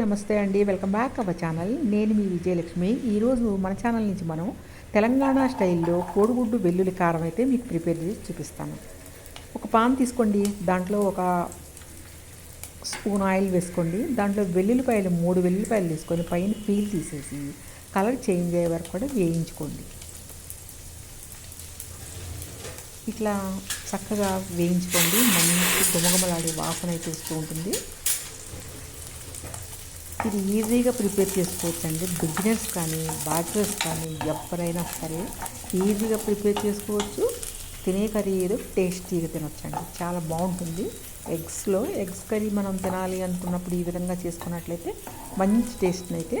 నమస్తే అండి. Welcome back our channel. నేను మీ విజయలక్ష్మి. ఈరోజు మన ఛానల్ నుంచి మనం తెలంగాణ స్టైల్లో కోడిగుడ్డు వెల్లుల్లి కారం అయితే మీకు ప్రిపేర్ చేసి చూపిస్తాను. ఒక పాన్ తీసుకోండి. దాంట్లో ఒక స్పూన్ ఆయిల్ వేసుకోండి. దాంట్లో వెల్లుల్లిపాయలు మూడు వెల్లుల్లిపాయలు తీసుకొని పైన పీల్ తీసేసి కలర్ చేంజ్ అయ్యే వరకు కూడా వేయించుకోండి. ఇట్లా చక్కగా వేయించుకోండి. మంచి గుమగుమలాడే వాసన అయితే వస్తూ ఉంటుంది. ఇది ఈజీగా ప్రిపేర్ చేసుకోవచ్చండి. బిగినర్స్ కానీ బ్యాచులర్స్ కానీ ఎవరైనా సరే ఈజీగా ప్రిపేర్ చేసుకోవచ్చు. తినే కర్రీ ఏదో టేస్టీగా తినొచ్చండి. చాలా బాగుంటుంది. ఎగ్స్లో ఎగ్స్ కర్రీ మనం తినాలి అనుకున్నప్పుడు ఈ విధంగా చేసుకున్నట్లయితే మంచి టేస్ట్ని అయితే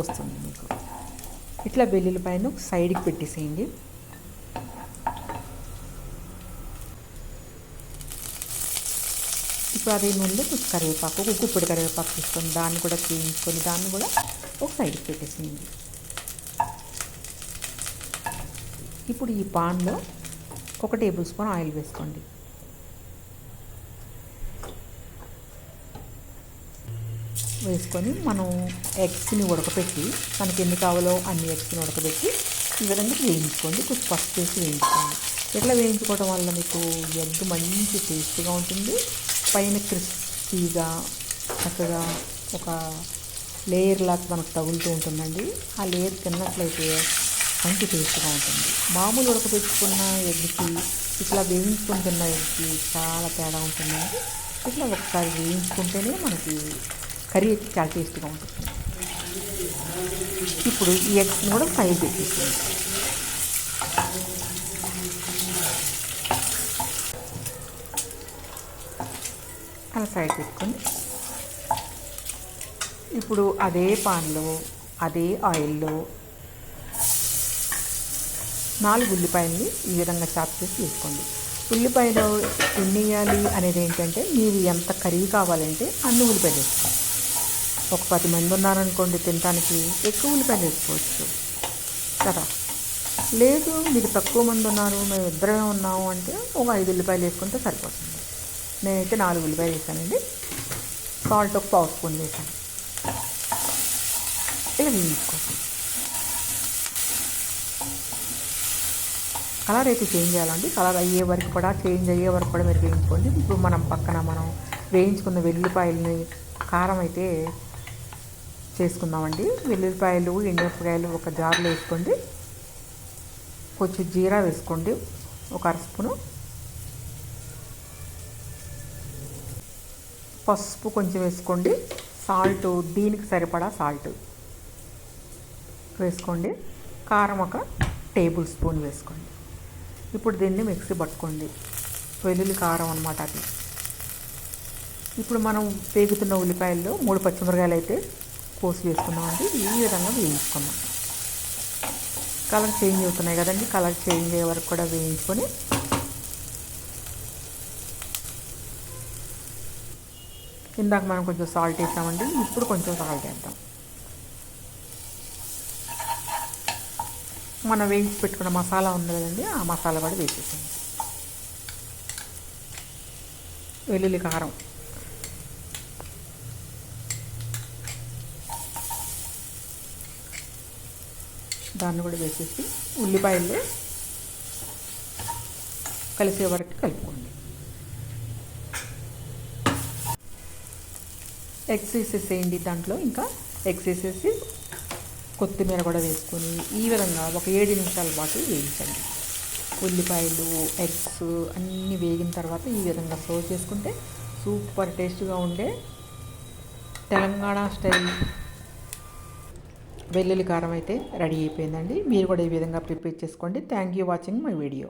వస్తుంది మీకు. ఇట్లా వెల్లుల్లిపాయను సైడ్కి పెట్టేసేయండి. సో అదే నూనెలో కరివేపాకు ఒక గుప్పిడి కరివేపాకు తీసుకొని దాన్ని కూడా చేయించుకొని దాన్ని కూడా ఒక సైడ్కి పెట్టేసింది. ఇప్పుడు ఈ పాన్లో ఒక టేబుల్ స్పూన్ ఆయిల్ వేసుకోండి. వేసుకొని మనం ఎగ్స్ని ఉడకపెట్టి మనకి ఎన్ని కావాలో అన్ని ఎగ్స్ని ఉడకబెట్టి ఈ విధంగా వేయించుకోండి. కొంచెం పసుపు వేసి వేయించుకోండి. ఇట్లా వేయించుకోవడం వల్ల మీకు ఎగ్ మంచి టేస్ట్గా ఉంటుంది. పైన క్రిస్పీగా చక్కగా ఒక లేయర్ లాగా మనకు తగులుతూ ఉంటుందండి. ఆ లేయర్ తిన్నట్లయితే మంచి టేస్ట్గా ఉంటుంది. మామూలు ఉడకబెట్టుకున్న ఎగ్కి ఇట్లా వేయించుకుని తిన్న ఎగ్కి చాలా తేడా ఉంటుందండి. ఇట్లా ఒకసారి వేయించుకుంటేనే మనకి కర్రీ చాలా టేస్ట్గా ఉంటుంది. ఇప్పుడు ఈ ఎగ్స్ని కూడా ఫ్రై పెట్టేసి పక్కన సైడ్ పెట్టుకొని ఇప్పుడు అదే పాన్లో అదే ఆయిల్లో నాలుగు ఉల్లిపాయల్ని ఈ విధంగా చాప్ చేసి వేసుకోండి. ఉల్లిపాయలు ఎన్ని వేయాలి అనేది ఏంటంటే మీరు ఎంత కర్రీ కావాలంటే అన్ని ఉల్లిపాయలు వేసుకోండి. ఒక పది మంది ఉన్నారనుకోండి తినడానికి ఎక్కువ ఉల్లిపాయలు వేసుకోవచ్చు. కదా? లేదు మీరు తక్కువ మంది ఉన్నారు మేము ఇద్దరమే ఉన్నాము అంటే ఒక ఐదు ఉల్లిపాయలు వేసుకుంటే సరిపోతుంది. నేనైతే నాలుగు ఉల్లిపాయలు వేసానండి. సాల్ట్ ఒక పావు స్పూన్ వేసాను. ఇలా వేయించుకోండి. కలర్ అయితే చేంజ్ చేయాలండి. కలర్ అయ్యే వరకు కూడా చేంజ్ అయ్యే వరకు కూడా మీరు వేయించుకోండి. ఇప్పుడు మనం పక్కన మనం వేయించుకున్న వెల్లుల్లిపాయలని కారం అయితే చేసుకుందామండి. వెల్లుల్లిపాయలు ఎండుమిరపకాయలు ఒక జార్లో వేసుకోండి. కొంచెం జీరా వేసుకోండి. ఒక అర స్పూను. పసుపు కొంచెం వేసుకోండి. సాల్ట్ దీనికి సరిపడా సాల్ట్ వేసుకోండి. కారం ఒక టేబుల్ స్పూన్ వేసుకోండి. ఇప్పుడు దీన్ని మిక్సీ పట్టుకోండి. వెల్లుల్లి కారం అనమాట అది. ఇప్పుడు మనం వేగుతున్న ఉల్లిపాయల్లో మూడు పచ్చిమిరకాయలు అయితే కోసి వేసుకున్నామండి ఈ విధంగా వేయించుకున్నాం కలర్ చేంజ్ అవుతున్నాయి కదండి. కలర్ చేంజ్ అయ్యే వరకు కూడా వేయించుకొని ఇందాక మనం కొంచెం సాల్ట్ వేసామండి ఇప్పుడు కొంచెం సాల్ట్ వేద్దాం. మనం వేయించి పెట్టుకున్న మసాలా ఉంది కదండి ఆ మసాలా కూడా వేసేసాము వెల్లుల్లి కారం. దాన్ని కూడా వేసేసి ఉల్లిపాయలు కలిసే వరకు కలుపుకోండి. ఎగ్స్ వేసేసేయండి దాంట్లో? ఇంకా ఎగ్స్ వేసేసి కొత్తిమీర కూడా వేసుకొని ఈ విధంగా ఒక ఏడు నిమిషాల పాటు వేయించండి. ఉల్లిపాయలు ఎగ్స్ అన్నీ వేగిన తర్వాత ఈ విధంగా సర్వ్ చేసుకుంటే సూపర్ టేస్ట్గా ఉండే తెలంగాణ స్టైల్ వెల్లుల్లి కారం అయితే రెడీ అయిపోయిందండి. మీరు కూడా ఈ విధంగా ప్రిపేర్ చేసుకోండి. Thank you watching my video.